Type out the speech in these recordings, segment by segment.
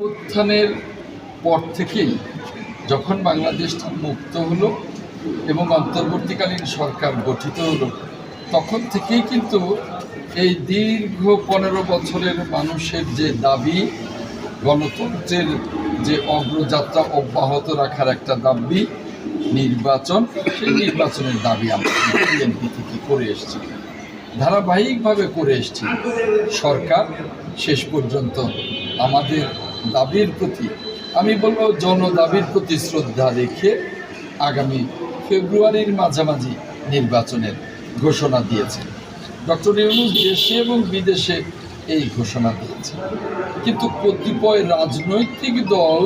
উত্থানের পর থেকেই যখন বাংলাদেশ মুক্ত হলো এবং অন্তর্বর্তীকালীন সরকার গঠিত হলো, তখন থেকেই কিন্তু এই দীর্ঘ পনেরো বছরের মানুষের যে দাবি, গণতন্ত্রের যে অগ্রযাত্রা অব্যাহত রাখার একটা দাবি, নির্বাচন, সেই নির্বাচনের দাবি আমরা বিএনপি থেকে করে এসেছি। ধারাবাহিকভাবে করে এসেছি। সরকার শেষ পর্যন্ত আমাদের দাবির প্রতি, আমি বলব জনদাবির প্রতি শ্রদ্ধা রেখে আগামী ফেব্রুয়ারির মাঝামাঝি নির্বাচনের ঘোষণা দিয়েছে। ডক্টর ইউনুস দেশে এবং বিদেশে এই ঘোষণা দিয়েছে কিন্তু কতিপয় রাজনৈতিক দল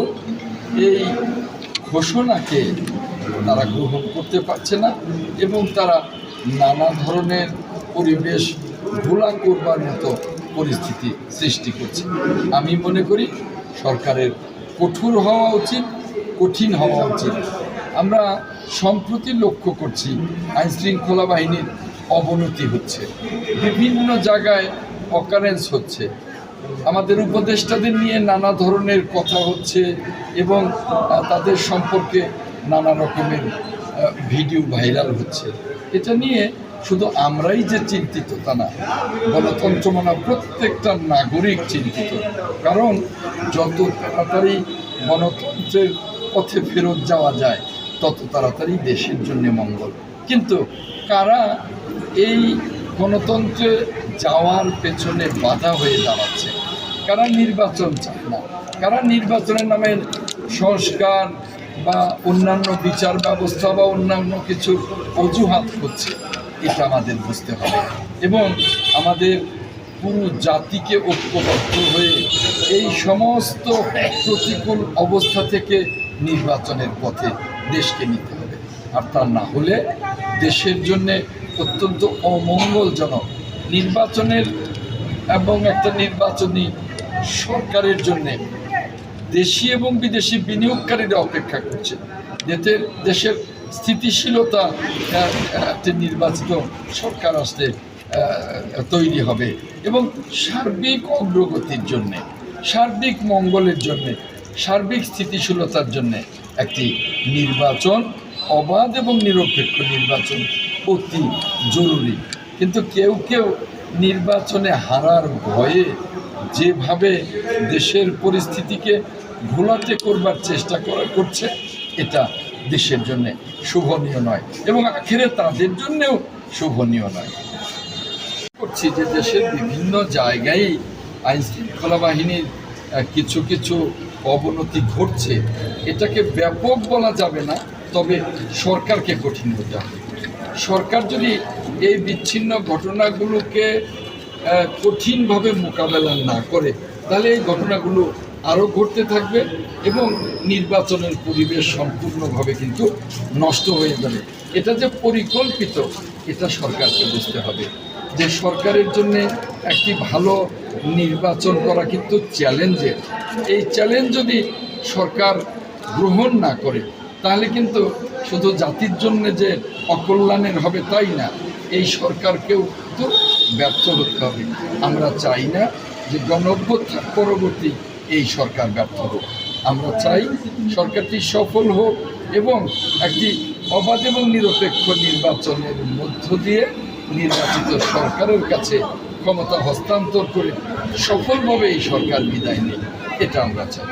এই ঘোষণাকে তারা গ্রহণ করতে পারছে না এবং তারা নানা ধরনের পরিবেশ ঘোলা করবার মতো পরিস্থিতি সৃষ্টি করছে। আমি মনে করি সরকারের কঠোর হওয়া উচিত, কঠিন হওয়া উচিত। আমরা সম্প্রতি লক্ষ্য করছি আইন শৃঙ্খলা বাহিনীর অবনতি হচ্ছে। বিভিন্ন জায়গায় অকারেন্স হচ্ছে। আমাদের উপদেষ্টাদের নিয়ে নানা ধরনের কথা হচ্ছে এবং তাদের সম্পর্কে নানা রকমের ভিডিও ভাইরাল হচ্ছে। এটা নিয়ে শুধু আমরাই যে চিন্তিত তা না, গণতন্ত্র মানা প্রত্যেকটা নাগরিক চিন্তিত। কারণ যত তাড়াতাড়ি গণতন্ত্রের পথে ফেরত যাওয়া যায়, তত তাড়াতাড়ি দেশের জন্য মঙ্গল। কিন্তু কারা এই গণতন্ত্রে যাওয়ার পেছনে বাধা হয়ে দাঁড়াচ্ছে? কারা নির্বাচন চায় না? কারা নির্বাচনের নামে সংস্কার বা অন্যান্য বিচার ব্যবস্থা বা অন্যান্য কিছু অজুহাত এটা আমাদের বুঝতে হবে। এবং আমাদের পুরো জাতিকে ঐক্যবদ্ধ হয়ে এই সমস্ত প্রতিকূল অবস্থা থেকে নির্বাচনের পথে দেশকে নিতে হবে। আর তা না হলে দেশের জন্যে অত্যন্ত অমঙ্গলজনক নির্বাচনের এবং একটা নির্বাচনী সরকারের জন্যে দেশি এবং বিদেশি বিনিয়োগকারীরা অপেক্ষা করছে। যাতে দেশের স্থিতিশীলতা আহ, একটি নির্বাচিত সরকার আসলে তৈরি হবে। এবং সার্বিক অগ্রগতির জন্যে সার্বিক মঙ্গলের জন্যে সার্বিক স্থিতিশীলতার জন্যে একটি নির্বাচন অবাধ এবং নিরপেক্ষ নির্বাচন অতি জরুরি। কিন্তু কেউ কেউ নির্বাচনে হারার ভয়ে যেভাবে দেশের পরিস্থিতিকে ঘোলাটে করবার চেষ্টা করা করছে এটা দেশের জন্য শুভনীয় নয় এবং আখেরে তাদের জন্যেও শুভনীয় নয়। করছি যে দেশের বিভিন্ন জায়গায় আইন শৃঙ্খলা বাহিনীর কিছু কিছু অবনতি ঘটছে। এটাকে ব্যাপক বলা যাবে না, তবে সরকারকে কঠিন হতে হবে। সরকার যদি এই বিচ্ছিন্ন ঘটনাগুলোকে কঠিনভাবে মোকাবেলা না করে, তাহলে এই ঘটনাগুলো আরও ঘটতে থাকবে এবং নির্বাচনের পরিবেশ সম্পূর্ণভাবে কিন্তু নষ্ট হয়ে যাবে। এটা যে পরিকল্পিত, এটা সরকারকে বুঝতে হবে। যে সরকারের জন্য একটি ভালো নির্বাচন করা কিন্তু চ্যালেঞ্জের। এই চ্যালেঞ্জ যদি সরকার গ্রহণ না করে, তাহলে কিন্তু শুধু জাতির জন্য যে অকল্যাণের হবে তাই না, এই সরকারকেও তো ব্যর্থ হতে হবে। আমরা চাই না যে গণঅভ্যুত্থান পরবর্তী এই সরকার ব্যর্থ হোক। আমরা চাই সরকারটি সফল হোক এবং একটি অবাধ এবং নিরপেক্ষ নির্বাচনের মধ্য দিয়ে নির্বাচিত সরকারের কাছে ক্ষমতা হস্তান্তর করে সফলভাবে এই সরকার বিদায় নেই এটা আমরা চাই।